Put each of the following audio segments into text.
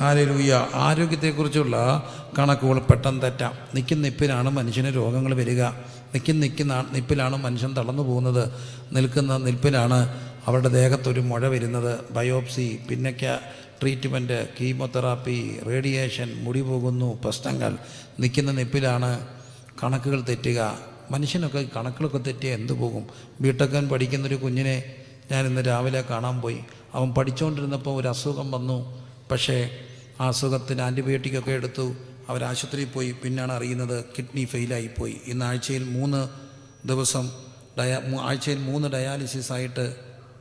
ആരോഗ്യ ആരോഗ്യത്തെക്കുറിച്ചുള്ള കണക്കുകൾ പെട്ടെന്ന് തെറ്റാം. നിൽക്കുന്ന നിപ്പിലാണ് മനുഷ്യന് രോഗങ്ങൾ വരിക. നിൽക്കുന്ന നിൽക്കുന്ന നിപ്പിലാണ് മനുഷ്യൻ തളർന്നു പോകുന്നത്. നിൽക്കുന്ന നിൽപ്പിലാണ് അവരുടെ ദേഹത്തൊരു മുഴ വരുന്നത്. ബയോപ്സി പിന്നക്ക ട്രീറ്റ്മെന്റ് കീമോതെറാപ്പി റേഡിയേഷൻ മുടി പോകുന്നു പ്രശ്നങ്ങൾ. നിൽക്കുന്ന നിപ്പിലാണ് കണക്കുകൾ തെറ്റുക. മനുഷ്യനൊക്കെ കണക്കുകളൊക്കെ തെറ്റിയാൽ എന്തു പോകും? ബിടെക്കൻ പഠിക്കുന്നൊരു കുഞ്ഞിനെ ഞാൻ ഇന്ന് രാവിലെ കാണാൻ പോയി. അവൻ പഠിച്ചുകൊണ്ടിരുന്നപ്പോൾ ഒരു അസുഖം വന്നു. പക്ഷേ ആ അസുഖത്തിന് ആന്റിബയോട്ടിക്കൊക്കെ എടുത്തു. അവർ ആശുപത്രിയിൽ പോയി. പിന്നാണ് അറിയുന്നത് കിഡ്നി ഫെയിലായിപ്പോയി ഇന്ന് ആഴ്ചയിൽ മൂന്ന് ദിവസം ഡയാ ആഴ്ചയിൽ മൂന്ന് ഡയാലിസിസ് ആയിട്ട്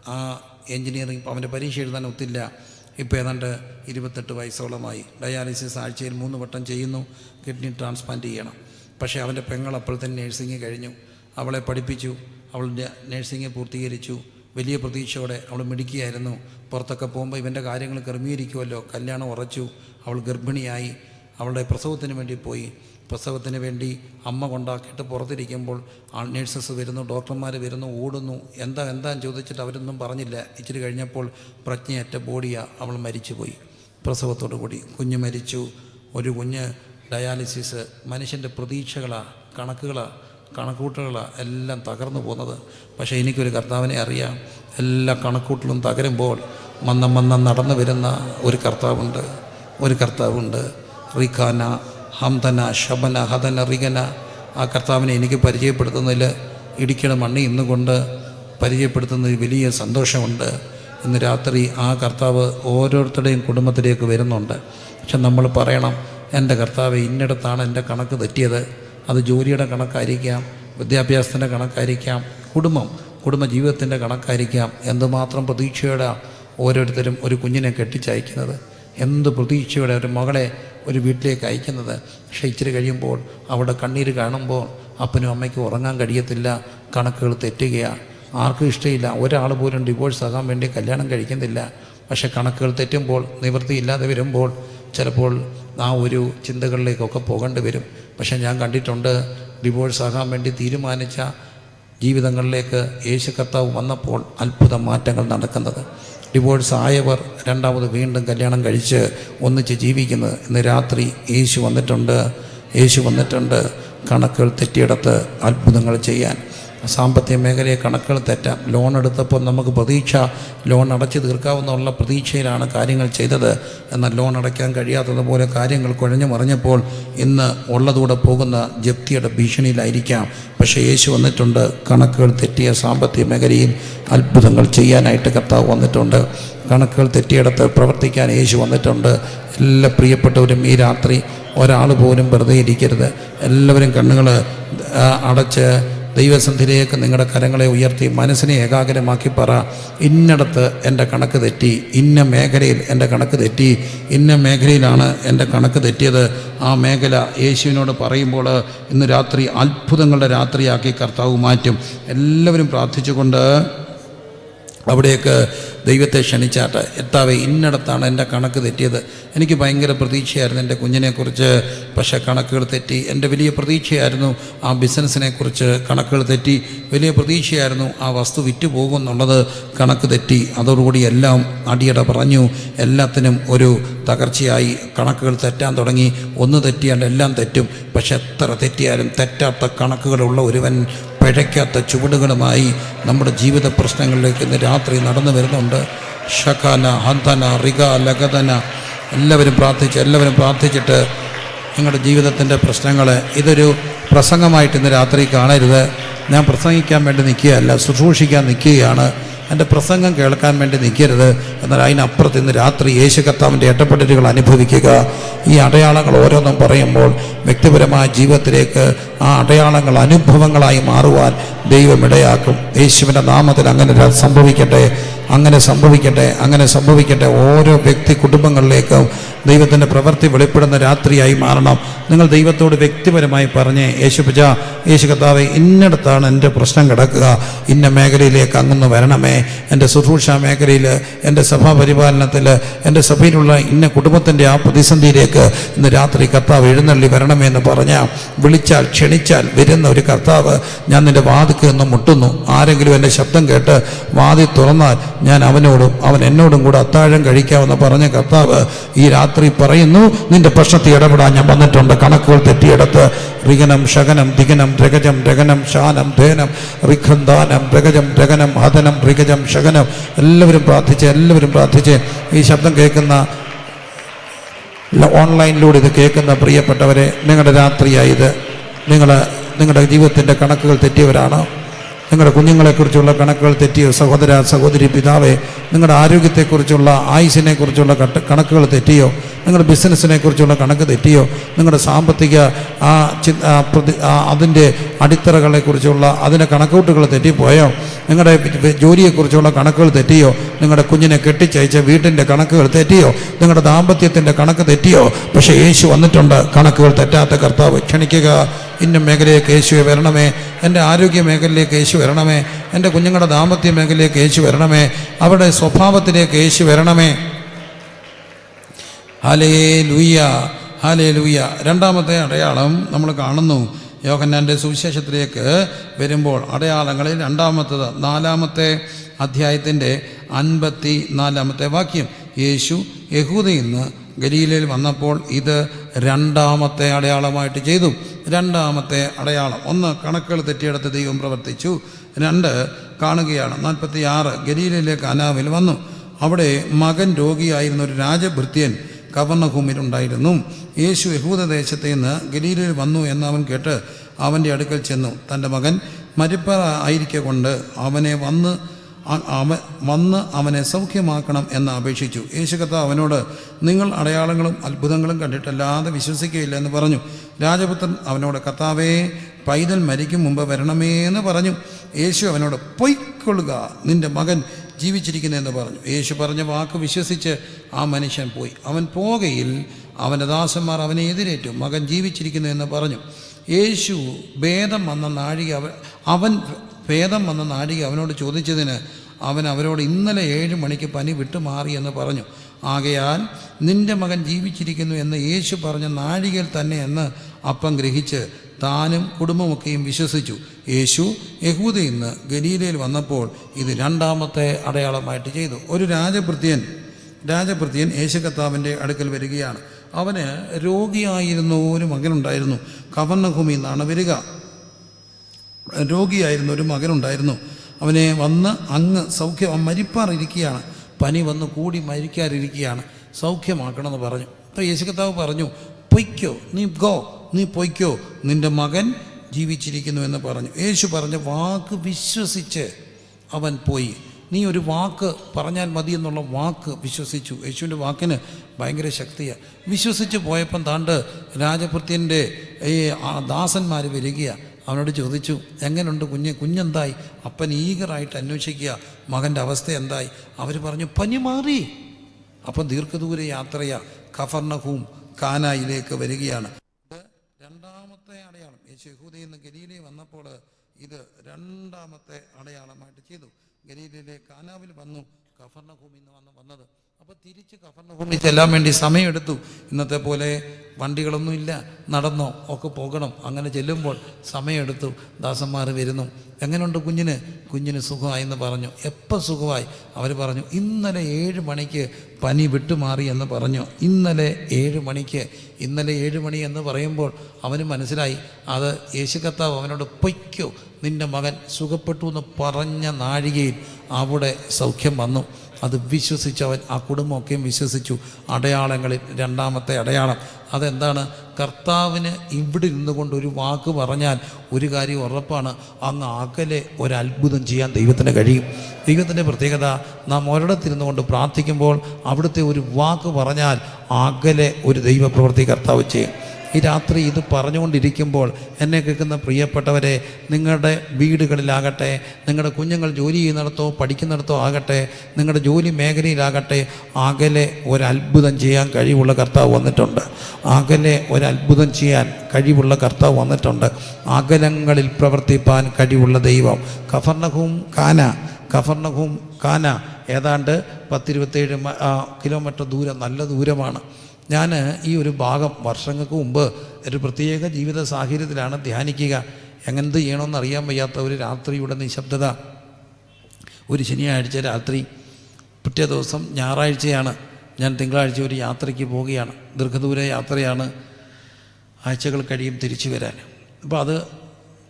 ആ എൻജിനീയറിംഗ് അവന്റെ പരീക്ഷ എഴുതാൻ ഒത്തില്ല. ഇപ്പോൾ ഏതാണ്ട് ഇരുപത്തെട്ട് വയസ്സോളമായി. ഡയാലിസിസ് ആഴ്ചയിൽ മൂന്ന് വട്ടം ചെയ്യുന്നു. കിഡ്നി ട്രാൻസ്പ്ലാന്റ് ചെയ്യണം. പക്ഷേ അവന്റെ പെങ്ങൾ അപ്പോൾ തന്നെ നേഴ്സിംഗ് കഴിഞ്ഞു. അവളെ പഠിപ്പിച്ചു. അവളുടെ നേഴ്സിംഗ് പൂർത്തീകരിച്ചു. വലിയ പ്രതീക്ഷയോടെ അവൾ മിടുക്കിയായിരുന്നു. പുറത്തൊക്കെ പോകുമ്പോൾ ഇവന്റെ കാര്യങ്ങൾ ക്രമീകരിക്കുമല്ലോ കല്യാണം ഉറച്ചു അവൾ ഗർഭിണിയായി അവളുടെ പ്രസവത്തിന് വേണ്ടി പോയി. പ്രസവത്തിന് വേണ്ടി അമ്മ കൊണ്ടാക്കിയിട്ട് പുറത്തിരിക്കുമ്പോൾ നേഴ്സസ് വരുന്നു ഡോക്ടർമാർ വരുന്നു ഓടുന്നു. എന്താ എന്താ ചോദിച്ചിട്ട് അവരൊന്നും പറഞ്ഞില്ല. ഇച്ചിരി കഴിഞ്ഞപ്പോൾ പ്രജ്ഞയറ്റ ബോഡിയ അവൾ മരിച്ചുപോയി. പ്രസവത്തോടു കൂടി കുഞ്ഞ് മരിച്ചു. ഒരു കുഞ്ഞ് ഡയാലിസിസ് മനുഷ്യന്റെ പ്രതീക്ഷകളാണ് കണക്കുകളാണ് കണക്കൂട്ടുകളാണ് എല്ലാം തകർന്നു പോകുന്നത്. പക്ഷേ എനിക്കൊരു കർത്താവിനെ അറിയാം. എല്ലാ കണക്കൂട്ടലും തകരുമ്പോൾ മന്നം മന്നം നടന്നു വരുന്ന ഒരു കർത്താവുണ്ട് ഒരു കർത്താവുണ്ട്. റിഖാന ഹംതന ശബന ഹദന റിഗന. ആ കർത്താവിനെ എനിക്ക് പരിചയപ്പെടുത്തുന്നതിൽ ഇടിക്കണ മണ്ണി ഇന്നുകൊണ്ട് പരിചയപ്പെടുത്തുന്നതിൽ വലിയ സന്തോഷമുണ്ട്. ഇന്ന് രാത്രി ആ കർത്താവ് ഓരോരുത്തരുടെയും കുടുംബത്തിലേക്ക് വരുന്നുണ്ട്. പക്ഷെ നമ്മൾ പറയണം എന്റെ കർത്താവ് ഇന്നിടത്താണ് എന്റെ കണക്ക് തെറ്റിയത്. അത് ജോലിയുടെ കണക്കായിരിക്കാം വിദ്യാഭ്യാസത്തിന്റെ കണക്കായിരിക്കാം കുടുംബം കുടുംബ ജീവിതത്തിന്റെ കണക്കായിരിക്കാം. എന്തുമാത്രം പ്രതീക്ഷയോടെ ഓരോരുത്തരും ഒരു കുഞ്ഞിനെ കെട്ടിച്ചയക്കുന്നത് എന്ത് പ്രതീക്ഷയോടെ ഒരു മകളെ ഒരു വീട്ടിലേക്ക് അയക്കുന്നത്. പക്ഷേ ഇച്ചിരി കഴിയുമ്പോൾ അവിടെ കണ്ണീര് കാണുമ്പോൾ അപ്പനും അമ്മയ്ക്കും ഉറങ്ങാൻ കഴിയത്തില്ല കണക്കുകൾ തെറ്റുകയാണ് ആർക്കും ഇഷ്ടമില്ല ഒരാൾ പോലും ഡിവോഴ്സ് ആകാൻ വേണ്ടി കല്യാണം കഴിക്കുന്നില്ല. പക്ഷേ കണക്കുകൾ തെറ്റുമ്പോൾ നിവൃത്തിയില്ലാതെ വരുമ്പോൾ ചിലപ്പോൾ ആ ഒരു ചിന്തകളിലേക്കൊക്കെ പോകേണ്ടി വരും. പക്ഷേ ഞാൻ കണ്ടിട്ടുണ്ട് ഡിവോഴ്സ് ആകാൻ വേണ്ടി തീരുമാനിച്ച ജീവിതങ്ങളിലേക്ക് യേശു കർത്താവ് വന്നപ്പോൾ അത്ഭുത മാറ്റങ്ങൾ നടക്കുന്നത്. ഡിവോഴ്സ് ആയവർ രണ്ടാമത് വീണ്ടും കല്യാണം കഴിച്ച് ഒന്നിച്ച് ജീവിക്കുന്നത് ഇന്ന് രാത്രി യേശു വന്നിട്ടുണ്ട്. യേശു വന്നിട്ടുണ്ട്. കണക്കുകൾ തെറ്റിയിടത്ത് അത്ഭുതങ്ങൾ ചെയ്യാൻ. സാമ്പത്തിക മേഖലയെ കണക്കുകൾ തെറ്റാം. ലോൺ എടുത്തപ്പോൾ നമുക്ക് പ്രതീക്ഷ ലോൺ അടച്ചു തീർക്കാവുന്നുള്ള പ്രതീക്ഷയിലാണ് കാര്യങ്ങൾ ചെയ്തത്. എന്നാൽ ലോൺ അടയ്ക്കാൻ കഴിയാത്തതുപോലെ കാര്യങ്ങൾ കുഴഞ്ഞു മറിഞ്ഞപ്പോൾ ഇന്ന് ഉള്ളതൂടെ പോകുന്ന ജപ്തിയുടെ ഭീഷണിയിലായിരിക്കാം. പക്ഷേ യേശു വന്നിട്ടുണ്ട്. കണക്കുകൾ തെറ്റിയ സാമ്പത്തിക മേഖലയിൽ അത്ഭുതങ്ങൾ ചെയ്യാനായിട്ട് കർത്താവ് വന്നിട്ടുണ്ട്. കണക്കുകൾ തെറ്റിയിടത്ത് പ്രവർത്തിക്കാൻ യേശു വന്നിട്ടുണ്ട്. എല്ലാ പ്രിയപ്പെട്ടവരും ഈ രാത്രി ഒരാൾ പോലും വെറുതെ ഇരിക്കരുത്. എല്ലാവരും കണ്ണുകൾ അടച്ച് ദൈവസന്ധിയിലേക്ക് നിങ്ങളുടെ കരങ്ങളെ ഉയർത്തി മനസ്സിനെ ഏകാഗ്രമാക്കി പറ ഇന്നിടത്ത് എന്റെ കണക്ക് തെറ്റി ഇന്ന മേഖലയിൽ എന്റെ കണക്ക് തെറ്റി ഇന്ന മേഖലയിലാണ് എന്റെ കണക്ക് തെറ്റിയത്. ആ മേഖല യേശുവിനോട് പറയുമ്പോൾ ഇന്ന് രാത്രി അത്ഭുതങ്ങളുടെ രാത്രിയാക്കി കർത്താവ് മാറ്റും. എല്ലാവരും പ്രാർത്ഥിച്ചുകൊണ്ട് അവിടേക്ക് ദൈവത്തെ ക്ഷണിച്ചാട്ട് എത്താവെ ഇന്നിടത്താണ് എന്റെ കണക്ക് തെറ്റിയത്. എനിക്ക് ഭയങ്കര പ്രതീക്ഷയായിരുന്നു എന്റെ കുഞ്ഞിനെക്കുറിച്ച് പക്ഷേ കണക്കുകൾ തെറ്റി. എന്റെ വലിയ പ്രതീക്ഷയായിരുന്നു ആ ബിസിനസ്സിനെക്കുറിച്ച് കണക്കുകൾ തെറ്റി. വലിയ പ്രതീക്ഷയായിരുന്നു ആ വസ്തു വിറ്റ് പോകുമെന്നുള്ളത് കണക്ക് തെറ്റി. അതോടുകൂടി എല്ലാം അടിയട പറഞ്ഞു. എല്ലാത്തിനും ഒരു തകർച്ചയായി കണക്കുകൾ തെറ്റാൻ തുടങ്ങി. ഒന്ന് തെറ്റിയാൽ എല്ലാം തെറ്റും. പക്ഷെ എത്ര തെറ്റിയാലും തെറ്റാത്ത കണക്കുകളുള്ള ഒരുവൻ പിഴയ്ക്കാത്ത ചുവടുകളുമായി നമ്മുടെ ജീവിത പ്രശ്നങ്ങളിലേക്ക് ഇന്ന് രാത്രി നടന്നു വരുന്നുണ്ട്. ഷഖാന ഹന്തന റിഗ ലഗതന എല്ലാവരും പ്രാർത്ഥിച്ച് എല്ലാവരും പ്രാർത്ഥിച്ചിട്ട് നിങ്ങളുടെ ജീവിതത്തിന്റെ പ്രശ്നങ്ങൾ ഇതൊരു പ്രസംഗമായിട്ട് ഇന്ന് രാത്രി കാണരുത്. ഞാൻ പ്രസംഗിക്കാൻ വേണ്ടി നിൽക്കുകയല്ല ശുശ്രൂഷിക്കാൻ നിൽക്കുകയാണ്. എന്റെ പ്രസംഗം കേൾക്കാൻ വേണ്ടി നിൽക്കരുത്. എന്നാൽ അതിനപ്പുറത്ത് ഇന്ന് രാത്രി യേശു കർത്താവിന്റെ ഇടപെടലുകൾ അനുഭവിക്കുക. ഈ അടയാളങ്ങൾ ഓരോന്നും പറയുമ്പോൾ വ്യക്തിപരമായ ജീവിതത്തിലേക്ക് ആ അടയാളങ്ങൾ അനുഭവങ്ങളായി മാറുവാൻ ദൈവം ഇടയാക്കും. യേശുവിന്റെ നാമത്തിൽ അങ്ങനെ സംഭവിക്കട്ടെ. അങ്ങനെ സംഭവിക്കട്ടെ അങ്ങനെ സംഭവിക്കട്ടെ. ഓരോ വ്യക്തി കുടുംബങ്ങളിലേക്കും ദൈവത്തിന്റെ പ്രവൃത്തി വെളിപ്പെടുന്ന രാത്രിയായി മാറണം. നിങ്ങൾ ദൈവത്തോട് വ്യക്തിപരമായി പറഞ്ഞ് യേശു പുജ യേശു കർത്താവ് ഇന്നിടത്താണ് എന്റെ പ്രശ്നം കിടക്കുക. ഇന്ന മേഖലയിലേക്ക് അങ്ങൊന്ന് വരണമേ. എന്റെ ശുശ്രൂഷ മേഖലയിൽ എന്റെ സഭാ പരിപാലനത്തിൽ എന്റെ സഭയിലുള്ള ഇന്ന കുടുംബത്തിന്റെ ആ പ്രതിസന്ധിയിലേക്ക് ഇന്ന് രാത്രി കർത്താവ് എഴുന്നള്ളി വരണമേ എന്ന് പറഞ്ഞാൽ വിളിച്ചാൽ ക്ഷണിച്ചാൽ വരുന്ന ഒരു കർത്താവ് ഞാൻ നിന്റെ വാതിക്ക് നിന്ന് മുട്ടുന്നു. ആരെങ്കിലും എന്റെ ശബ്ദം കേട്ട് വാതി തുറന്നാൽ ഞാൻ അവനോടും അവൻ എന്നോടും കൂടെ അത്താഴം കഴിക്കാമെന്ന് പറഞ്ഞ കർത്താവ് ഈ രാത്രി പറയുന്നു നിന്റെ പ്രശ്നത്തിൽ ഇടപെടാൻ ഞാൻ വന്നിട്ടുണ്ട്. കണക്കുകൾ തെറ്റിയെടുത്ത് റിഗനം ശകനം ദിഗനം രഗജം രഗനം ശാനം ധേനം ഋഖന്ദാനം രഗജം രഗനം ഹതനം ഋഗജം ശകനം. എല്ലാവരും പ്രാർത്ഥിച്ച് എല്ലാവരും പ്രാർത്ഥിച്ച് ഈ ശബ്ദം കേൾക്കുന്ന ഓൺലൈനിലൂടെ ഇത് കേൾക്കുന്ന പ്രിയപ്പെട്ടവരെ നിങ്ങളുടെ രാത്രിയായത് നിങ്ങൾ നിങ്ങളുടെ ജീവിതത്തിന്റെ കണക്കുകൾ തെറ്റിയവരാണ്. നിങ്ങളുടെ കുഞ്ഞുങ്ങളെക്കുറിച്ചുള്ള കണക്കുകൾ തെറ്റിയോ സഹോദര സഹോദരി പിതാവേ നിങ്ങളുടെ ആരോഗ്യത്തെക്കുറിച്ചുള്ള ആയുസിനെക്കുറിച്ചുള്ള കണക്കുകൾ തെറ്റിയോ നിങ്ങളുടെ ബിസിനസ്സിനെ കുറിച്ചുള്ള കണക്ക് തെറ്റിയോ നിങ്ങളുടെ സാമ്പത്തിക ആ പ്രതി അതിന്റെ അടിത്തറകളെക്കുറിച്ചുള്ള അതിന്റെ കണക്കൂട്ടുകൾ തെറ്റിപ്പോയോ നിങ്ങളുടെ ജോലിയെക്കുറിച്ചുള്ള കണക്കുകൾ തെറ്റിയോ നിങ്ങളുടെ കുഞ്ഞിനെ കെട്ടിച്ചയച്ച വീട്ടിന്റെ കണക്കുകൾ തെറ്റിയോ നിങ്ങളുടെ ദാമ്പത്യത്തിന്റെ കണക്ക് തെറ്റിയോ പക്ഷേ യേശു വന്നിട്ടുണ്ട് കണക്കുകൾ തെറ്റാത്ത കർത്താവ് ക്ഷണിക്കുക ഇന്ന മേഖലയിലേക്ക് യേശുവെ വരണമേ എന്റെ ആരോഗ്യ മേഖലയിലേക്ക് യേശു വരണമേ എന്റെ കുഞ്ഞുങ്ങളുടെ ദാമ്പത്യ മേഖലയിലേക്ക് യേശു വരണമേ അവരുടെ സ്വഭാവത്തിലേക്ക് യേശു വരണമേ. ഹലേ ലൂയ ഹലേ ലൂയ രണ്ടാമത്തെ അടയാളം നമ്മൾ കാണുന്നു. യോഹന്നാന്റെ സുവിശേഷത്തിലേക്ക് വരുമ്പോൾ അടയാളങ്ങളിൽ രണ്ടാമത്തത് നാലാമത്തെ അധ്യായത്തിന്റെ അൻപത്തി നാലാമത്തെ വാക്യം. യേശു യഹൂദയിൽ നിന്ന് ഗലീലയിൽ വന്നപ്പോൾ ഇത് രണ്ടാമത്തെ അടയാളമായിട്ട് ചെയ്തു. രണ്ടാമത്തെ അടയാളം. ഒന്ന് കണക്കുകൾ തെറ്റിയെടുത്ത് ദൈവം പ്രവർത്തിച്ചു. രണ്ട് കാണുകയാണ്. നാൽപ്പത്തി ആറ് ഗലീലയിലെ കാനാവിൽ വന്നു. അവിടെ മകൻ രോഗിയായിരുന്ന ഒരു രാജഭൃത്യൻ കവർണഭൂമിയിലുണ്ടായിരുന്നു. യേശു യഹൂദദേശത്ത് നിന്ന് ഗലീലയിൽ വന്നു എന്ന് അവൻ കേട്ട് അവന്റെ അടുക്കൽ ചെന്നു. തന്റെ മകൻ മരിപ്പ ആയിരിക്കെ കൊണ്ട് അവനെ വന്ന് അവൻ അവ വന്ന് അവനെ സൗഖ്യമാക്കണം എന്ന് അപേക്ഷിച്ചു. യേശു കർത്താവ് അവനോട് നിങ്ങൾ അടയാളങ്ങളും അത്ഭുതങ്ങളും കണ്ടിട്ടല്ലാതെ വിശ്വസിക്കുകയില്ല എന്ന് പറഞ്ഞു. രാജപുത്രൻ അവനോട് കർത്താവേ പൈതൽ മരിക്കും മുമ്പ് വരണമേ എന്ന് പറഞ്ഞു. യേശു അവനോട് പൊയ്ക്കൊള്ളുക നിന്റെ മകൻ ജീവിച്ചിരിക്കുന്നതെന്ന് പറഞ്ഞു. യേശു പറഞ്ഞ വാക്ക് വിശ്വസിച്ച് ആ മനുഷ്യൻ പോയി. അവൻ പോകയിൽ അവന്റെ ദാസന്മാർ അവനെ എതിരേറ്റു. മകൻ ജീവിച്ചിരിക്കുന്നു എന്ന് പറഞ്ഞു. യേശു ഭേദം വന്ന നാഴിക അവൻ അവൻ ഭേദം വന്ന നാഴിക അവനോട് ചോദിച്ചതിന് അവൻ അവരോട് ഇന്നലെ ഏഴ് മണിക്ക് പനി വിട്ടുമാറി എന്ന് പറഞ്ഞു. ആകയാൽ നിന്റെ മകൻ ജീവിച്ചിരിക്കുന്നു എന്ന് യേശു പറഞ്ഞ നാഴികയിൽ തന്നെ എന്ന് അപ്പം ഗ്രഹിച്ച് താനും കുടുംബമൊക്കെയും വിശ്വസിച്ചു. യേശു യഹൂദയിൽ നിന്ന് ഗലീലയിൽ വന്നപ്പോൾ ഇത് രണ്ടാമത്തെ അടയാളമായിട്ട് ചെയ്തു. ഒരു രാജഭൃത്യൻ രാജഭൃത്യൻ യേശു കർത്താവിന്റെ അടുക്കൽ വരികയാണ്. അവന് രോഗിയായിരുന്ന ഒരു മകനുണ്ടായിരുന്നു. കവർണഭൂമി എന്നാണ് വരിക. രോഗിയായിരുന്ന ഒരു മകനുണ്ടായിരുന്നു. അവനെ വന്ന് അങ്ങ് സൗഖ്യം മരിപ്പാറിരിക്കുകയാണ്. പനി വന്ന് കൂടി മരിക്കാറിരിക്കുകയാണ്. സൗഖ്യമാക്കണമെന്ന് പറഞ്ഞു. അപ്പോൾ യേശു കർത്താവ് പറഞ്ഞു പൊയ്ക്കോ നീ ഗോ. നീ പൊയ്ക്കോ. നിന്റെ മകൻ ജീവിച്ചിരിക്കുന്നു എന്ന് പറഞ്ഞു. യേശു പറഞ്ഞ വാക്ക് വിശ്വസിച്ച് അവൻ പോയി. നീ ഒരു വാക്ക് പറഞ്ഞാൽ മതി എന്നുള്ള വാക്ക് വിശ്വസിച്ചു. യേശുവിന്റെ വാക്കിന് ഭയങ്കര ശക്തിയാണ് വിശ്വസിച്ച് പോയപ്പം താണ്ട് രാജഭൃത്യന്റെ ഈ ദാസന്മാർ വരികയാണ് അവനോട് ചോദിച്ചു എങ്ങനെയുണ്ട് കുഞ്ഞ്? കുഞ്ഞെന്തായി? അപ്പൻ ഈഗറായിട്ട് അന്വേഷിക്കുക. മകന്റെ അവസ്ഥ എന്തായി? അവർ പറഞ്ഞു പനി മാറി. അപ്പം ദീർഘദൂര യാത്രയാ. കഫർണഹൂം കാനായിലേക്ക് വരികയാണ് ഇത് രണ്ടാമത്തെ അടയാളം യേശു യഹൂദയിൽ നിന്ന് ഗലീലയിൽ വന്നപ്പോൾ ഇത് രണ്ടാമത്തെ അടയാളമായിട്ട് ചെയ്തു. ഗലീലയിലെ കാനാവിൽ വന്നു കഫർണഭൂമിയിൽ നിന്ന് വന്ന് വന്നത്. അപ്പോൾ തിരിച്ച് കഫർണഭൂമി ചെല്ലാൻ വേണ്ടി സമയമെടുത്തു. ഇന്നത്തെ പോലെ വണ്ടികളൊന്നുമില്ല നടന്നോ ഒക്കെ പോകണം. അങ്ങനെ ചെല്ലുമ്പോൾ സമയമെടുത്തു. ദാസന്മാർ വരുന്നു. എങ്ങനെയുണ്ട് കുഞ്ഞിന്? കുഞ്ഞിന് സുഖമായി എന്ന് പറഞ്ഞു. എപ്പോൾ സുഖമായി? അവർ പറഞ്ഞു. ഇന്നലെ ഏഴ് മണിക്ക് പനി വിട്ടുമാറി എന്ന് പറഞ്ഞു. ഇന്നലെ ഏഴ് മണിക്ക്. ഇന്നലെ ഏഴ് മണി എന്ന് പറയുമ്പോൾ അവന് മനസ്സിലായി. അത് യേശു കർത്താവ് അവനോട് പൊയ്ക്കോ നിന്റെ മകൻ സുഖപ്പെട്ടു എന്ന് പറഞ്ഞ നാഴികയിൽ അവിടെ സൗഖ്യം വന്നു. അത് വിശ്വസിച്ചവൻ ആ കുടുംബമൊക്കെയും വിശ്വസിച്ചു. അടയാളങ്ങളിൽ രണ്ടാമത്തെ അടയാളം. അതെന്താണ്? കർത്താവിന് ഇവിടെ ഇരുന്നു കൊണ്ട് ഒരു വാക്ക് പറഞ്ഞാൽ ഒരു കാര്യം ഉറപ്പാണ്. അങ്ങ് അകലെ ഒരത്ഭുതം ചെയ്യാൻ ദൈവത്തിന് കഴിയും. ദൈവത്തിന്റെ പ്രത്യേകത നാം ഒരിടത്തിരുന്നു കൊണ്ട് പ്രാർത്ഥിക്കുമ്പോൾ അവിടുത്തെ ഒരു വാക്ക് പറഞ്ഞാൽ അകലെ ഒരു ദൈവപ്രവൃത്തി കർത്താവ് ചെയ്യും. ഈ രാത്രി ഇത് പറഞ്ഞുകൊണ്ടിരിക്കുമ്പോൾ എന്നെ കേൾക്കുന്ന പ്രിയപ്പെട്ടവരെ നിങ്ങളുടെ വീടുകളിലാകട്ടെ നിങ്ങളുടെ കുഞ്ഞുങ്ങൾ ജോലി ചെയ്യുന്നിടത്തോ പഠിക്കുന്നിടത്തോ ആകട്ടെ നിങ്ങളുടെ ജോലി മേഖലയിലാകട്ടെ അകലെ ഒരത്ഭുതം ചെയ്യാൻ കഴിവുള്ള കർത്താവ് വന്നിട്ടുണ്ട്. അകലെ ഒരത്ഭുതം ചെയ്യാൻ കഴിവുള്ള കർത്താവ് വന്നിട്ടുണ്ട്. അകലങ്ങളിൽ പ്രവർത്തിപ്പാൻ കഴിവുള്ള ദൈവം. കഫർണഹും കാന കഫർണഹും കാന. ഏതാണ്ട് പത്തിരുപത്തേഴ് കിലോമീറ്റർ ദൂരം നല്ല ദൂരമാണ്. ഞാൻ ഈ ഒരു ഭാഗം വർഷങ്ങൾക്ക് മുമ്പ് ഒരു പ്രത്യേക ജീവിത സാഹചര്യത്തിലാണ് ധ്യാനിക്കുക. എങ്ങനെന്ത് ചെയ്യണമെന്ന് അറിയാൻ വയ്യാത്ത ഒരു രാത്രിയുടെ നിശബ്ദത. ഒരു ശനിയാഴ്ച രാത്രി പിറ്റേ ദിവസം ഞായറാഴ്ചയാണ്. ഞാൻ തിങ്കളാഴ്ച ഒരു യാത്രയ്ക്ക് പോവുകയാണ്. ദീർഘദൂര യാത്രയാണ് ആഴ്ചകൾ കഴിയും തിരിച്ചു വരാൻ. അപ്പോൾ അത്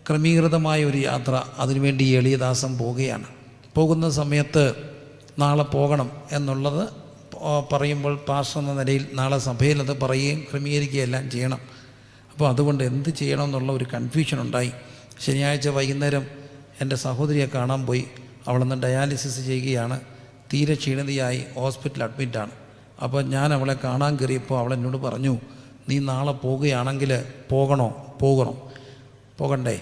ക്രമീകൃതമായ ഒരു യാത്ര. അതിനുവേണ്ടി എളിയദാസം പോവുകയാണ്. പോകുന്ന സമയത്ത് നാളെ പോകണം എന്നുള്ളത് പറയുമ്പോൾ പാസ് എന്ന നിലയിൽ നാളെ സഭയിൽ അത് പറയുകയും ക്രമീകരിക്കുകയെല്ലാം ചെയ്യണം. അപ്പോൾ അതുകൊണ്ട് എന്ത് ചെയ്യണം എന്നുള്ള ഒരു കൺഫ്യൂഷൻ ഉണ്ടായി. ശനിയാഴ്ച വൈകുന്നേരം എന്റെ സഹോദരിയെ കാണാൻ പോയി. അവളൊന്ന് ഡയാലിസിസ് ചെയ്യുകയാണ്. തീരെ ക്ഷീണിതയായി ഹോസ്പിറ്റൽ അഡ്മിറ്റാണ് അപ്പോൾ ഞാൻ അവളെ കാണാൻ കയറിയപ്പോൾ അവൾ എന്നോട് പറഞ്ഞു നീ നാളെ പോവുകയാണെങ്കിൽ പോകണോ? പോകണം. പോകണ്ടേ.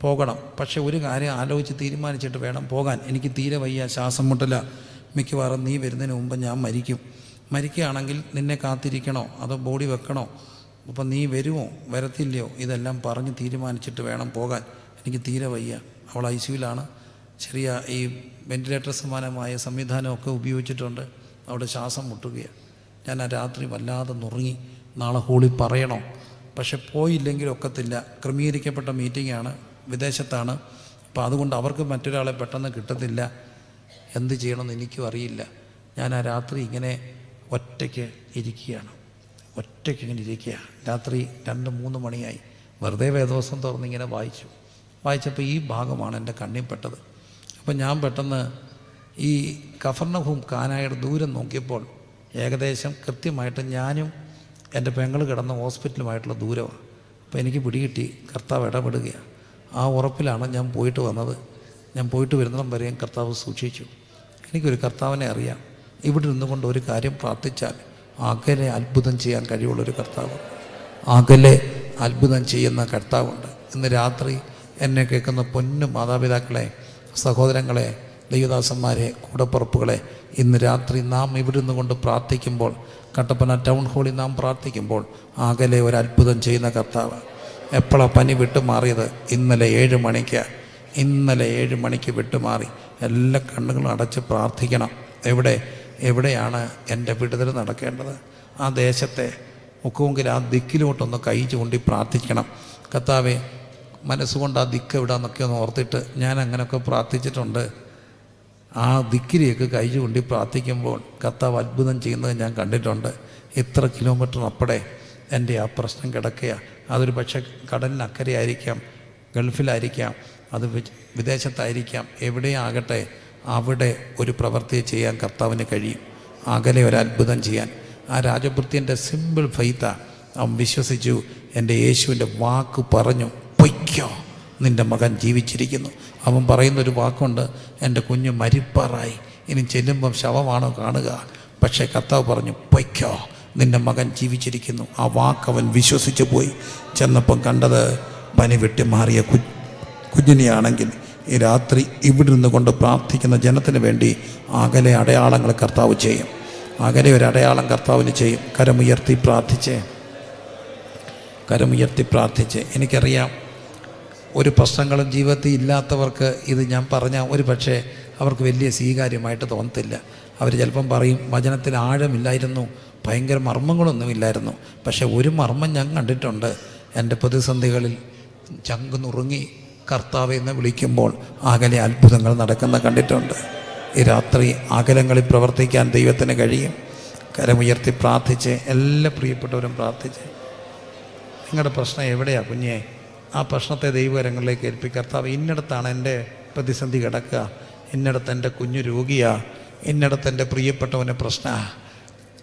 പോകണം. പക്ഷേ ഒരു കാര്യം ആലോചിച്ച് തീരുമാനിച്ചിട്ട് വേണം പോകാൻ. എനിക്ക് തീരെ വയ്യ ശ്വാസം മുട്ടല. മിക്കവാറും നീ വരുന്നതിന് മുമ്പ് ഞാൻ മരിക്കും. മരിക്കുകയാണെങ്കിൽ നിന്നെ കാത്തിരിക്കണോ? അതോ ബോഡി വെക്കണോ? അപ്പം നീ വരുമോ? വരത്തില്ലയോ? ഇതെല്ലാം പറഞ്ഞ് തീരുമാനിച്ചിട്ട് വേണം പോകാൻ. എനിക്ക് തീരെ വയ്യ. അവൾ ഐ സിയുലാണ്. ചെറിയ ഈ വെന്റിലേറ്റർ സമാനമായ സംവിധാനമൊക്കെ ഉപയോഗിച്ചിട്ടുണ്ട്. അവിടെ ശ്വാസം മുട്ടുകയാണ്. ഞാൻ ആ രാത്രി വല്ലാതെ നുറുങ്ങി. നാളെ ഹോളി പറയണോ? പക്ഷെ പോയില്ലെങ്കിൽ ഒക്കത്തില്ല. ക്രമീകരിക്കപ്പെട്ട മീറ്റിംഗാണ് വിദേശത്താണ്. അപ്പോൾ അതുകൊണ്ട് അവർക്ക് മറ്റൊരാളെ പെട്ടെന്ന് കിട്ടത്തില്ല. എന്ത് ചെയ്യണമെന്ന് എനിക്കും അറിയില്ല. ഞാൻ ആ രാത്രി ഇങ്ങനെ ഒറ്റയ്ക്ക് ഇരിക്കുകയാണ്. ഒറ്റയ്ക്ക് ഇങ്ങനെ ഇരിക്കുകയാണ്. രാത്രി രണ്ട് മൂന്ന് മണിയായി. വെറുതെ വേദോസം തുറന്ന് ഇങ്ങനെ വായിച്ചു. വായിച്ചപ്പോൾ ഈ ഭാഗമാണ് എന്റെ കണ്ണിൽ പെട്ടത്. അപ്പം ഞാൻ പെട്ടെന്ന് ഈ കഫർണഹും കാനായുടെ ദൂരം നോക്കിയപ്പോൾ ഏകദേശം കൃത്യമായിട്ട് ഞാനും എന്റെ പെങ്ങൾ കിടന്ന ഹോസ്പിറ്റലുമായിട്ടുള്ള ദൂരമാണ്. അപ്പോൾ എനിക്ക് പിടികിട്ടി കർത്താവ് ഇടപെടുകയാണ്. ആ ഉറപ്പിലാണ് ഞാൻ പോയിട്ട് വന്നത്. ഞാൻ പോയിട്ട് വരുന്നിടം വരെയും കർത്താവ് സൂക്ഷിച്ചു. എനിക്കൊരു കർത്താവിനെ അറിയാം. ഇവിടെ നിന്നുകൊണ്ട് ഒരു കാര്യം പ്രാർത്ഥിച്ചാൽ അകലെ അത്ഭുതം ചെയ്യാൻ കഴിവുള്ളൊരു കർത്താവ്. അകലെ അത്ഭുതം ചെയ്യുന്ന കർത്താവുണ്ട്. ഇന്ന് രാത്രി എന്നെ കേൾക്കുന്ന പൊന്നു മാതാപിതാക്കളെ സഹോദരങ്ങളെ ദൈവദാസന്മാരെ കൂടപ്പുറപ്പുകളെ ഇന്ന് രാത്രി നാം ഇവിടെ നിന്നുകൊണ്ട് പ്രാർത്ഥിക്കുമ്പോൾ കട്ടപ്പന ടൗൺ ഹാളിൽ നാം പ്രാർത്ഥിക്കുമ്പോൾ അകലെ ഒരു അത്ഭുതം ചെയ്യുന്ന കർത്താവ്. എപ്പോഴാണ് പനി വിട്ടുമാറിയത്? ഇന്നലെ ഏഴ് മണിക്ക്. ഇന്നലെ ഏഴ് മണിക്ക് വിട്ടുമാറി. എല്ലാ കണ്ണുകളും അടച്ച് പ്രാർത്ഥിക്കണം. എവിടെ? എവിടെയാണ് എന്റെ വിടുതൽ നടക്കേണ്ടത്? ആ ദേശത്തെ മുക്കുമെങ്കിൽ ആ ദിക്കിലോട്ടൊന്ന് കൈ ചൂണ്ടി പ്രാർത്ഥിക്കണം. കത്താവേ മനസ്സുകൊണ്ട് ആ ദിക്ക് എവിടാന്നൊക്കെ ഒന്ന് ഓർത്തിട്ട് ഞാൻ അങ്ങനെയൊക്കെ പ്രാർത്ഥിച്ചിട്ടുണ്ട്. ആ ദിക്കിലേക്ക് കൈ ചൂണ്ടി പ്രാർത്ഥിക്കുമ്പോൾ കത്താവ് അത്ഭുതം ചെയ്യുന്നത് ഞാൻ കണ്ടിട്ടുണ്ട്. ഇത്ര കിലോമീറ്റർ അപ്പടെ എന്റെ ആ പ്രശ്നം കിടക്കുക അതൊരു പക്ഷേ കടലിനക്കരെ ആയിരിക്കാം ഗൾഫിലായിരിക്കാം അത് വിദേശത്തായിരിക്കാം. എവിടെയാകട്ടെ അവിടെ ഒരു പ്രവൃത്തി ചെയ്യാൻ കർത്താവിന് കഴിയും. അകലെ ഒരു അത്ഭുതം ചെയ്യാൻ. ആ രാജഭൃത്യന്റെ സിമ്പിൾ ഫൈത്ത അവൻ വിശ്വസിച്ചു എന്റെ യേശുവിന്റെ വാക്ക് പറഞ്ഞു പൊയ്ക്കോ നിന്റെ മകൻ ജീവിച്ചിരിക്കുന്നു. അവൻ പറയുന്നൊരു വാക്കുണ്ട് എന്റെ കുഞ്ഞ് മരിപ്പാറായി. ഇനി ചെല്ലുമ്പം ശവമാണോ കാണുക? പക്ഷേ കർത്താവ് പറഞ്ഞു പൊയ്ക്കോ നിന്റെ മകൻ ജീവിച്ചിരിക്കുന്നു. ആ വാക്ക് അവൻ വിശ്വസിച്ച് പോയി. ചെന്നപ്പം കണ്ടത് പനി വെട്ടി മാറിയ കു കുഞ്ഞിനെയാണെങ്കിൽ ഈ രാത്രി ഇവിടെ നിന്ന് കൊണ്ട് പ്രാർത്ഥിക്കുന്ന ജനത്തിന് വേണ്ടി അകലെ അടയാളങ്ങൾ കർത്താവ് ചെയ്യും. അകലെ ഒരു അടയാളം കർത്താവിന് ചെയ്യും. കരമുയർത്തി പ്രാർത്ഥിച്ച്. കരമുയർത്തി പ്രാർത്ഥിച്ച്. എനിക്കറിയാം ഒരു പ്രശ്നങ്ങളും ജീവിതത്തിൽ ഇല്ലാത്തവർക്ക് ഇത് ഞാൻ പറഞ്ഞ ഒരു പക്ഷേ അവർക്ക് വലിയ സ്വീകാര്യമായിട്ട് തോന്നത്തില്ല. അവർ ചിലപ്പം പറയും വചനത്തിൽ ആഴമില്ലായിരുന്നു ഭയങ്കര മർമ്മങ്ങളൊന്നുമില്ലായിരുന്നു പക്ഷേ ഒരു മർമ്മം ഞാൻ കണ്ടിട്ടുണ്ട്. എന്റെ പ്രതിസന്ധികളിൽ ചങ്ക് നുറുങ്ങി കർത്താവ് എന്ന് വിളിക്കുമ്പോൾ അകലെ അത്ഭുതങ്ങൾ നടക്കുന്ന കണ്ടിട്ടുണ്ട്. ഈ രാത്രി അകലങ്ങളിൽ പ്രവർത്തിക്കാൻ ദൈവത്തിന് കഴിയും. കരമുയർത്തി പ്രാർത്ഥിച്ച് എല്ലാ പ്രിയപ്പെട്ടവരും പ്രാർത്ഥിച്ച്. നിങ്ങളുടെ പ്രശ്നം എവിടെയാണ് കുഞ്ഞേ? ആ പ്രശ്നത്തെ ദൈവകരങ്ങളിലേക്ക് ഏൽപ്പിക്കുക കർത്താവ് ഇന്നിടത്താണ് എന്റെ പ്രതിസന്ധി കിടക്കുക. ഇന്നിടത്ത് എന്റെ കുഞ്ഞു രോഗിയാണ് ഇന്നിടത്ത് എന്റെ പ്രിയപ്പെട്ടവന് പ്രശ്ന.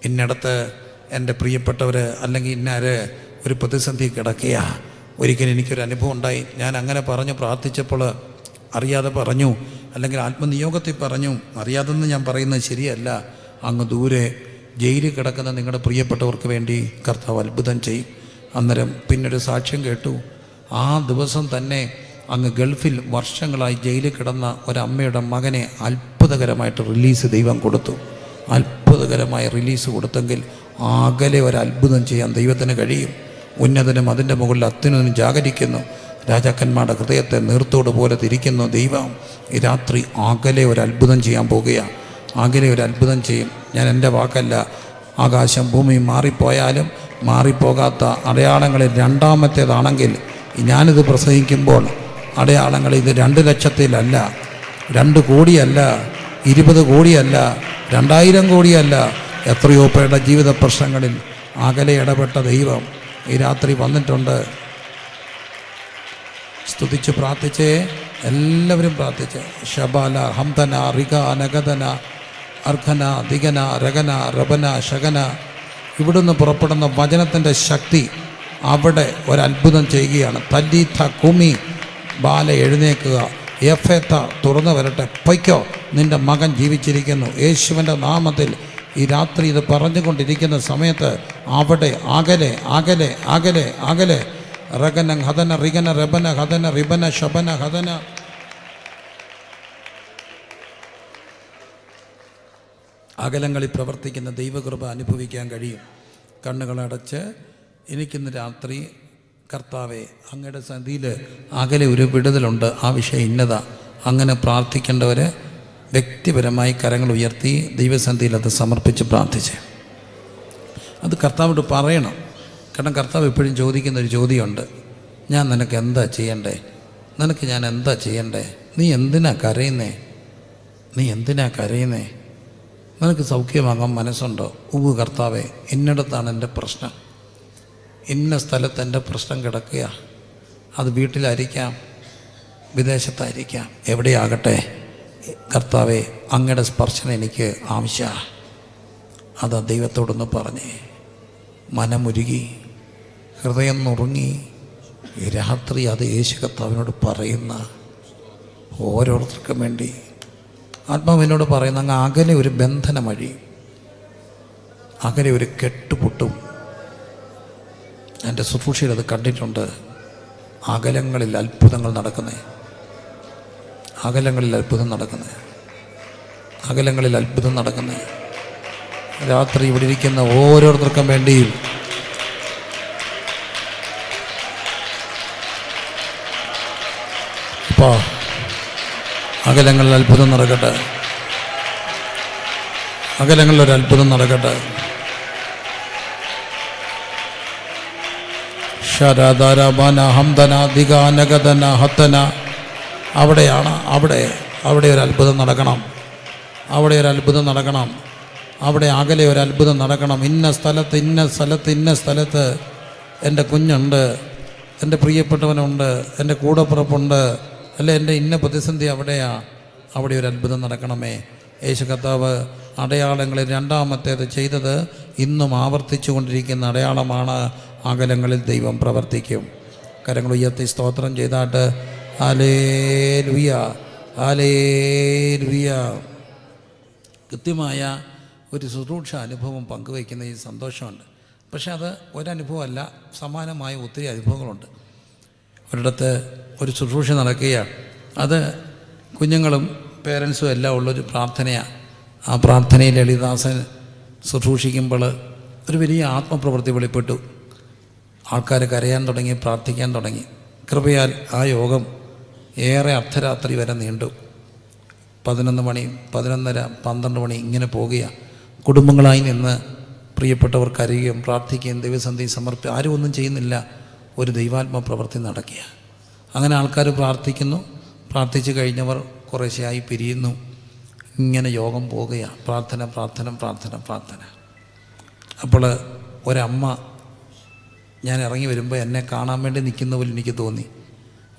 ഇന്നിടത്ത് എന്റെ പ്രിയപ്പെട്ടവർ അല്ലെങ്കിൽ ഇന്നാര് ഒരു പ്രതിസന്ധി കിടക്കുക ഒരിക്കലും എനിക്കൊരു അനുഭവം ഉണ്ടായി. ഞാൻ അങ്ങനെ പറഞ്ഞു പ്രാർത്ഥിച്ചപ്പോൾ അറിയാതെ പറഞ്ഞു അല്ലെങ്കിൽ ആത്മനിയോഗത്തിൽ പറഞ്ഞു അറിയാതെന്ന് ഞാൻ പറയുന്നത് ശരിയല്ല. അങ്ങ് ദൂരെ ജയിലിൽ കിടക്കുന്ന നിങ്ങളുടെ പ്രിയപ്പെട്ടവർക്ക് വേണ്ടി കർത്താവ് അത്ഭുതം ചെയ്യും. അന്നേരം പിന്നൊരു സാക്ഷ്യം കേട്ടു. ആ ദിവസം തന്നെ അങ്ങ് ഗൾഫിൽ വർഷങ്ങളായി ജയിലിൽ കിടന്ന ഒരമ്മയുടെ മകനെ അത്ഭുതകരമായിട്ട് റിലീസ് ദൈവം കൊടുത്തു. അത്ഭുതകരമായ റിലീസ് കൊടുത്തെങ്കിൽ അകലെ ഒരു അത്ഭുതം ചെയ്യാൻ ദൈവത്തിന് കഴിയും. ഉന്നതനും അതിന്റെ മുകളിൽ അത്യുന്നതനും ജാഗരിക്കുന്നു. രാജാക്കന്മാരുടെ ഹൃദയത്തെ നീർത്തോട് പോലെ തിരിക്കുന്നു ദൈവം. ഈ രാത്രി അകലെ ഒരു അത്ഭുതം ചെയ്യാൻ പോകുകയാണ് അകലെ ഒരു അത്ഭുതം ചെയ്യും. ഞാൻ എന്റെ വാക്കല്ല. ആകാശം ഭൂമിയും മാറിപ്പോയാലും മാറിപ്പോകാത്ത അടയാളങ്ങളിൽ രണ്ടാമത്തേതാണെങ്കിൽ ഞാനിത് പ്രസംഗിക്കുമ്പോൾ അടയാളങ്ങൾ ഇത് രണ്ട് ലക്ഷത്തിലല്ല രണ്ട് കോടിയല്ല ഇരുപത് കോടിയല്ല രണ്ടായിരം കോടിയല്ല എത്രയോ പേരുടെ ജീവിത പ്രശ്നങ്ങളിൽ അകലെ ഇടപെട്ട ദൈവം. ഈ രാത്രി വന്നിട്ടുണ്ട്. സ്തുതിച്ച് പ്രാർത്ഥിച്ചേ. എല്ലാവരും പ്രാർത്ഥിച്ച്. ഷബാല ഹംതന റിക നഗതന അർഘന ദിഗന രഗന റബന ശകന. ഇവിടുന്ന് പുറപ്പെടുന്ന വചനത്തിന്റെ ശക്തി അവിടെ ഒരത്ഭുതം ചെയ്യുകയാണ്. തല്ലീത്ത കുമി ബാല എഴുന്നേക്കുക എഫേത്ത തുറന്നു വരട്ടെ. പൊയ്ക്കോ. നിന്റെ മകൻ ജീവിച്ചിരിക്കുന്നു. യേശുവിന്റെ നാമത്തിൽ ഈ രാത്രി ഇത് പറഞ്ഞുകൊണ്ടിരിക്കുന്ന സമയത്ത് അവിടെ അകലെ അകലെ അകലെ അകലെ റഗന ഹതന റിഗന റബന ഹതന റിബന ശബന ഹതന അകലങ്ങളിൽ പ്രവർത്തിക്കുന്ന ദൈവകൃപ അനുഭവിക്കാൻ കഴിയും. കണ്ണുകളടച്ച് എനിക്കിന്ന് രാത്രി കർത്താവെ അങ്ങയുടെ സന്ധിയിൽ അകലെ ഒരു വിടുതലുണ്ട്. ആ വിഷയം ഇന്നതാ. അങ്ങനെ പ്രാർത്ഥിക്കേണ്ടവർ വ്യക്തിപരമായി കരങ്ങൾ ഉയർത്തി ദൈവസന്ധിയിൽ അത് സമർപ്പിച്ച് പ്രാർത്ഥിച്ച്. അത് കർത്താവോട് പറയണം. കാരണം കർത്താവ് എപ്പോഴും ചോദിക്കുന്ന ഒരു ചോദ്യമുണ്ട്. ഞാൻ നിനക്ക് എന്താ ചെയ്യണ്ടേ? നിനക്ക് ഞാൻ എന്താ ചെയ്യണ്ടേ? നീ എന്തിനാ കരയുന്നേ? നീ എന്തിനാ കരയുന്നേ? നിനക്ക് സൗഖ്യമാകാൻ മനസ്സുണ്ടോ? ഉവ് കർത്താവേ ഇന്നിടത്താണ് എന്റെ പ്രശ്നം. ഇന്ന സ്ഥലത്ത് എന്റെ പ്രശ്നം കിടക്കുക. അത് വീട്ടിലായിരിക്കാം വിദേശത്തായിരിക്കാം എവിടെയാകട്ടെ? കർത്താവെ അങ്ങയുടെ സ്പർശനം എനിക്ക് ആവശ്യമാണ് അത് ദൈവത്തോടൊന്ന് പറഞ്ഞേ മനമുരുകി ഹൃദയം നുറുങ്ങി രാത്രി അത് യേശു കർത്താവിനോട് പറയുന്ന ഓരോരുത്തർക്കും വേണ്ടി ആത്മാവിനോട് പറയുന്ന അങ്ങ് അകലെ ഒരു ബന്ധനം വഴി അകലെ ഒരു കെട്ടുപൊട്ടും. എന്റെ ശുശ്രൂഷയിൽ അത് കണ്ടിട്ടുണ്ട്. അകലങ്ങളിൽ അത്ഭുതങ്ങൾ നടക്കുന്നേ. അകലങ്ങളിൽ അത്ഭുതം നടക്കുന്നത് അകലങ്ങളിൽ അത്ഭുതം നടക്കുന്നത് രാത്രി ഇവിടെ ഇരിക്കുന്ന ഓരോരുത്തർക്കും വേണ്ടിയും അപ്പോ അകലങ്ങളിൽ അത്ഭുതം നടക്കട്ടെ. അകലങ്ങളിൽ ഒരു അത്ഭുതം നടക്കട്ടെ. ശരദരബന ഹംദന ദിഗാനഗതന ഹത്തന അവിടെയാണ് അവിടെ അവിടെ ഒരു അത്ഭുതം നടക്കണം. അവിടെ ഒരു അത്ഭുതം നടക്കണം. അവിടെ അകലെ ഒരു അത്ഭുതം നടക്കണം. ഇന്ന സ്ഥലത്ത് ഇന്ന സ്ഥലത്ത് ഇന്ന സ്ഥലത്ത് എന്റെ കുഞ്ഞുണ്ട് എന്റെ പ്രിയപ്പെട്ടവനുണ്ട് എന്റെ കൂടപ്പുറപ്പുണ്ട് അല്ലെ എന്റെ ഇന്ന പ്രതിസന്ധി അവിടെയാ. അവിടെ ഒരു അത്ഭുതം നടക്കണമേ. യേശു കർത്താവ് അടയാളങ്ങളിൽ രണ്ടാമത്തേത് ചെയ്തത് ഇന്നും ആവർത്തിച്ചു കൊണ്ടിരിക്കുന്ന അടയാളമാണ് അകലങ്ങളിൽ ദൈവം പ്രവർത്തിക്കും. കരങ്ങൾ ഉയർത്തി സ്തോത്രം ചെയ്താട്ട് കൃത്യമായ ഒരു ശുശ്രൂഷ അനുഭവം പങ്കുവയ്ക്കുന്ന ഈ സന്തോഷമുണ്ട്. പക്ഷെ അത് ഒരനുഭവമല്ല സമാനമായ ഒത്തിരി അനുഭവങ്ങളുണ്ട്. ഒരിടത്ത് ഒരു ശുശ്രൂഷ നടക്കുകയാണ്. അത് കുഞ്ഞുങ്ങളും പേരൻസും എല്ലാം ഉള്ളൊരു പ്രാർത്ഥനയാണ് ആ പ്രാർത്ഥനയിൽ ലളിതാസൻ ശുശ്രൂഷിക്കുമ്പോൾ ഒരു വലിയ ആത്മപ്രവൃത്തി വെളിപ്പെട്ടു. ആൾക്കാർ കരയാൻ തുടങ്ങി പ്രാർത്ഥിക്കാൻ തുടങ്ങി. കൃപയാൽ ആ യോഗം ഏറെ അർദ്ധരാത്രി വരെ നീണ്ടു. പതിനൊന്ന് മണി പതിനൊന്നര പന്ത്രണ്ട് മണി ഇങ്ങനെ പോകുകയാണ് കുടുംബങ്ങളായി നിന്ന് പ്രിയപ്പെട്ടവർ കരയുകയും പ്രാർത്ഥിക്കുകയും ദൈവസന്ധി സമർപ്പി ആരും ഒന്നും ചെയ്യുന്നില്ല. ഒരു ദൈവാത്മ പ്രവൃത്തി നടക്കുക. അങ്ങനെ ആൾക്കാർ പ്രാർത്ഥിക്കുന്നു. പ്രാർത്ഥിച്ചു കഴിഞ്ഞവർ കുറേശ്ശെയായി പിരിയുന്നു. ഇങ്ങനെ യോഗം പോവുകയാണ് പ്രാർത്ഥന പ്രാർത്ഥന പ്രാർത്ഥന പ്രാർത്ഥന. അപ്പോൾ ഒരമ്മ ഞാൻ ഇറങ്ങി വരുമ്പോൾ എന്നെ കാണാൻ വേണ്ടി നിൽക്കുന്ന പോലെ എനിക്ക് തോന്നി.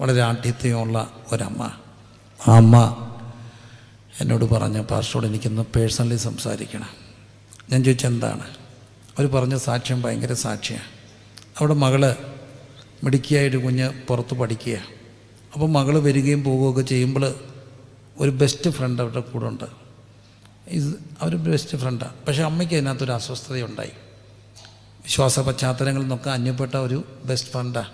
വളരെ ആഠ്യത്വമുള്ള ഒരമ്മ. ആ അമ്മ എന്നോട് പറഞ്ഞു പാസ്റ്ററോട് എനിക്കൊന്ന് പേഴ്സണലി സംസാരിക്കണം. ഞാൻ ചോദിച്ചു എന്താണ്? അവർ പറഞ്ഞ സാക്ഷ്യം ഭയങ്കര സാക്ഷിയാണ് അവിടെ മകൾ മിടുക്കിയായിട്ട് കുഞ്ഞ് പുറത്ത് പഠിക്കുക. അപ്പോൾ മകൾ വരികയും പോവുകയൊക്കെ ചെയ്യുമ്പോൾ ഒരു ബെസ്റ്റ് ഫ്രണ്ട് അവരുടെ കൂടെ ഉണ്ട്. ഇത് അവർ ബെസ്റ്റ് ഫ്രണ്ടാണ് പക്ഷേ അമ്മയ്ക്ക് അതിനകത്തൊരു അസ്വസ്ഥതയുണ്ടായി. വിശ്വാസ പശ്ചാത്തലങ്ങളിൽ നിന്നൊക്കെ അന്യപ്പെട്ട ഒരു ബെസ്റ്റ് ഫ്രണ്ടാണ്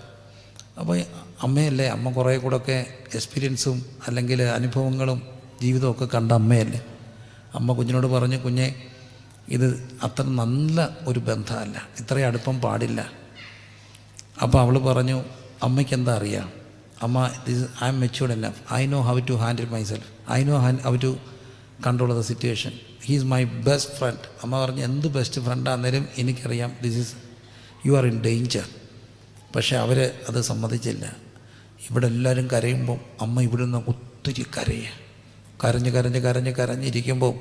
അപ്പോൾ അമ്മയല്ലേ? അമ്മ കുറേ കൂടെയൊക്കെ എക്സ്പീരിയൻസും അല്ലെങ്കിൽ അനുഭവങ്ങളും ജീവിതമൊക്കെ കണ്ട അമ്മയല്ലേ? അമ്മ കുഞ്ഞിനോട് പറഞ്ഞു കുഞ്ഞെ ഇത് അത്ര നല്ല ഒരു ബന്ധമല്ല. ഇത്രയും അടുപ്പം പാടില്ല. അപ്പോൾ അവൾ പറഞ്ഞു അമ്മയ്ക്ക് എന്താ അറിയാം? അമ്മ this I'm matured enough I know how to handle my self I know how to control the situation he's my best friend അമ്മ പറഞ്ഞു എന്ത് ബെസ്റ്റ് ഫ്രണ്ടാന്നേരം എനിക്കറിയാം. This is you are in danger പക്ഷേ അവർ അത് സമ്മതിച്ചില്ല. ഇവിടെ എല്ലാവരും കരയുമ്പം അമ്മ ഇവിടുന്ന് ഒത്തിരി കരയുക കരഞ്ഞ് കരഞ്ഞ് കരഞ്ഞ് കരഞ്ഞിരിക്കുമ്പോൾ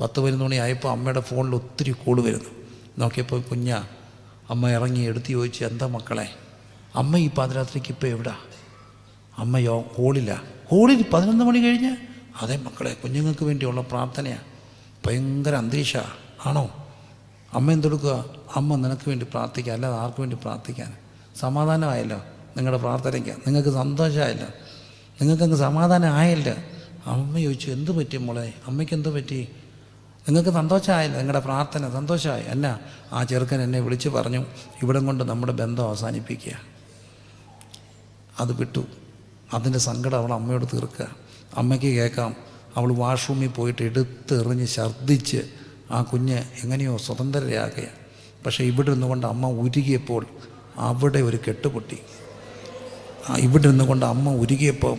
പത്ത് പതിനൊന്ന് മണി ആയപ്പോൾ അമ്മയുടെ ഫോണിൽ ഒത്തിരി കോൾ വരുന്നു. നോക്കിയപ്പോൾ കുഞ്ഞ അമ്മ ഇറങ്ങി എടുത്ത് ചോദിച്ചു എന്താ മക്കളെ? അമ്മ ഈ പാതിരാത്രിക്ക് ഇപ്പോൾ എവിടാ? അമ്മ യോ ഹോളില്ല ഹോളിൽ പതിനൊന്ന് മണി കഴിഞ്ഞ്? അതേ മക്കളെ കുഞ്ഞുങ്ങൾക്ക് വേണ്ടിയുള്ള പ്രാർത്ഥനയാണ് ഭയങ്കര അന്തരീക്ഷ. ആണോ? അമ്മ എന്തെടുക്കുക അമ്മ നിനക്ക് വേണ്ടി പ്രാർത്ഥിക്കുക അല്ലാതെ ആർക്ക് വേണ്ടി പ്രാർത്ഥിക്കാൻ? സമാധാനമായല്ലോ. നിങ്ങളുടെ പ്രാർത്ഥനയ്ക്ക്. നിങ്ങൾക്ക് സന്തോഷമായല്ലോ. നിങ്ങൾക്കങ്ങ് സമാധാനം ആയല്ലോ അമ്മ ചോദിച്ചു എന്ത് പറ്റി മോളെ? അമ്മയ്ക്ക് എന്ത് പറ്റി? നിങ്ങൾക്ക് സന്തോഷമായല്ലോ. നിങ്ങളുടെ പ്രാർത്ഥന സന്തോഷമായി. എന്നാ ആ ചെറുക്കൻ എന്നെ വിളിച്ച് പറഞ്ഞു ഇവിടം കൊണ്ട് നമ്മുടെ ബന്ധം അവസാനിപ്പിക്കുക. അത് വിട്ടു. അതിന്റെ സങ്കടം അവൾ അമ്മയോട് തീർക്കുക. അമ്മയ്ക്ക് കേൾക്കാം. അവൾ വാഷ്റൂമിൽ പോയിട്ട് എടുത്തെറിഞ്ഞ് ഛർദ്ദിച്ച് ആ കുഞ്ഞ് എങ്ങനെയോ സ്വതന്ത്രരാകുക പക്ഷേ ഇവിടെ നിന്നുകൊണ്ട് അമ്മ ഉരുകിയപ്പോൾ അവിടെ ഒരു കെട്ടുപൊട്ടി ഇവിടെ നിന്നുകൊണ്ട് അമ്മ ഉരുകിയപ്പോൾ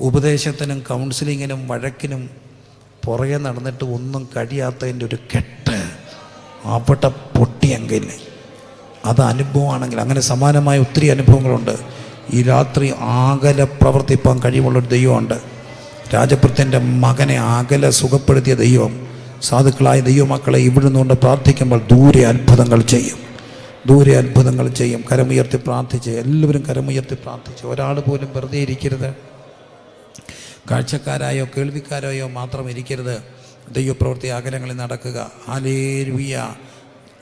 ഉപദേശത്തിനും കൗൺസിലിങ്ങിനും വഴക്കിനും പുറകെ നടന്നിട്ട് ഒന്നും കഴിയാത്തതിന്റെ ഒരു കെട്ട് അവിടെ പൊട്ടിയെങ്കിൽ അത് അനുഭവമാണെങ്കിൽ അങ്ങനെ സമാനമായ ഒത്തിരി അനുഭവങ്ങളുണ്ട്. ഈ രാത്രി ആകല പ്രവർത്തിപ്പാൻ കഴിവുള്ളൊരു ദൈവമുണ്ട്. രാജപുത്രന്റെ മകനെ അകല സുഖപ്പെടുത്തിയ ദൈവം സാധുക്കളായ ദൈവമക്കളെ ഇവിടെ നിന്നുകൊണ്ട് പ്രാർത്ഥിക്കുമ്പോൾ ദൂരെ അത്ഭുതങ്ങൾ ചെയ്യും. ദൂരെ അത്ഭുതങ്ങൾ ചെയ്യും കരമുയർത്തി പ്രാർത്ഥിച്ച് എല്ലാവരും കരമുയർത്തി പ്രാർത്ഥിച്ച്. ഒരാൾ പോലും വെറുതെ ഇരിക്കരുത്. കാഴ്ചക്കാരായോ കേൾവിക്കാരായോ മാത്രം ഇരിക്കരുത്. ദൈവപ്രവൃത്തി അകലങ്ങളിൽ നടക്കുക. ആലേരുയ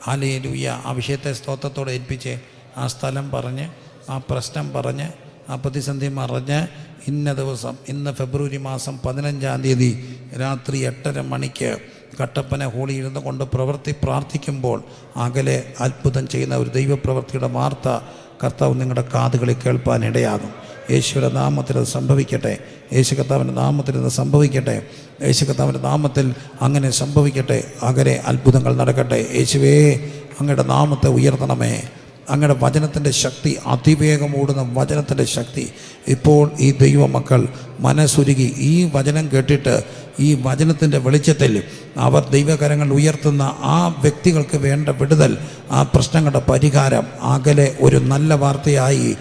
ആലേരുയ ആ വിഷയത്തെ സ്തോത്രത്തോടെ ഏൽപ്പിച്ച് ആ സ്ഥലം പറഞ്ഞ് ആ പ്രശ്നം പറഞ്ഞ് ആ പ്രതിസന്ധി മറിഞ്ഞ് ഇന്ന ദിവസം ഇന്ന് ഫെബ്രുവരി മാസം പതിനഞ്ചാം തീയതി രാത്രി എട്ടര മണിക്ക് കട്ടപ്പന ഹോളി ഇരുന്ന് കൊണ്ട് പ്രവൃത്തി പ്രാർത്ഥിക്കുമ്പോൾ അകലെ അത്ഭുതം ചെയ്യുന്ന ഒരു ദൈവപ്രവൃത്തിയുടെ വാർത്ത കർത്താവ് നിങ്ങളുടെ കാതുകളിൽ കേൾപ്പാൻ ഇടയാകും. യേശുവിന്റെ നാമത്തിൽ അത് സംഭവിക്കട്ടെ. യേശു കർത്താവിന്റെ നാമത്തിൽ അത് സംഭവിക്കട്ടെ. യേശു കർത്താവിന്റെ നാമത്തിൽ അങ്ങനെ സംഭവിക്കട്ടെ. അകലെ അത്ഭുതങ്ങൾ നടക്കട്ടെ. യേശുവേ അങ്ങയുടെ നാമത്തെ ഉയർത്തണമേ. അങ്ങയുടെ വചനത്തിന്റെ ശക്തി അതിവേഗം ഓടുന്ന വചനത്തിന്റെ ശക്തി. ഇപ്പോൾ ഈ ദൈവമക്കൾ മനസ്സുരുകി ഈ വചനം കേട്ടിട്ട് ഈ വചനത്തിന്റെ വെളിച്ചത്തിൽ അവർ ദൈവകരങ്ങൾ ഉയർത്തുന്ന ആ വ്യക്തികൾക്ക് വേണ്ട വിടുതൽ ആ പ്രശ്നങ്ങളുടെ പരിഹാരം അകലെ ഒരു നല്ല വാർത്തയായി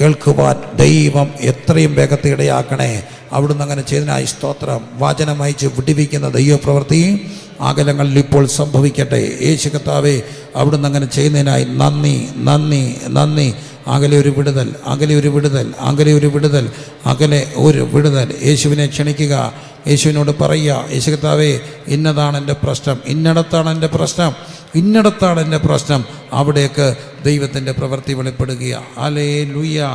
കേൾക്കുവാൻ ദൈവം എത്രയും വേഗത്തിൽ ഇടയാക്കണേ. അവിടുന്ന് അങ്ങനെ ചെയ്തതിനായി സ്തോത്രം. വചനം അയച്ച് വിടിവിക്കുന്ന ദൈവപ്രവൃത്തി അകലങ്ങളിൽ ഇപ്പോൾ സംഭവിക്കട്ടെ. യേശു കർത്താവേ അവിടുന്ന് അങ്ങനെ ചെയ്യുന്നതിനായി നന്ദി നന്ദി നന്ദി. അകലെ ഒരു വിടുതൽ അകലെ ഒരു വിടുതൽ അകലെ ഒരു വിടുതൽ അകലെ ഒരു വിടുതൽ. യേശുവിനെ ക്ഷണിക്കുക യേശുവിനോട് പറയുക യേശു കർത്താവേ ഇന്നതാണ് എന്റെ പ്രശ്നം ഇന്നടത്താണ് എന്റെ പ്രശ്നം ഇന്നടത്താണ് എന്റെ പ്രശ്നം. അവിടേക്ക് ദൈവത്തിന്റെ പ്രവൃത്തി വെളിപ്പെടുക അലേ ലുയ്യ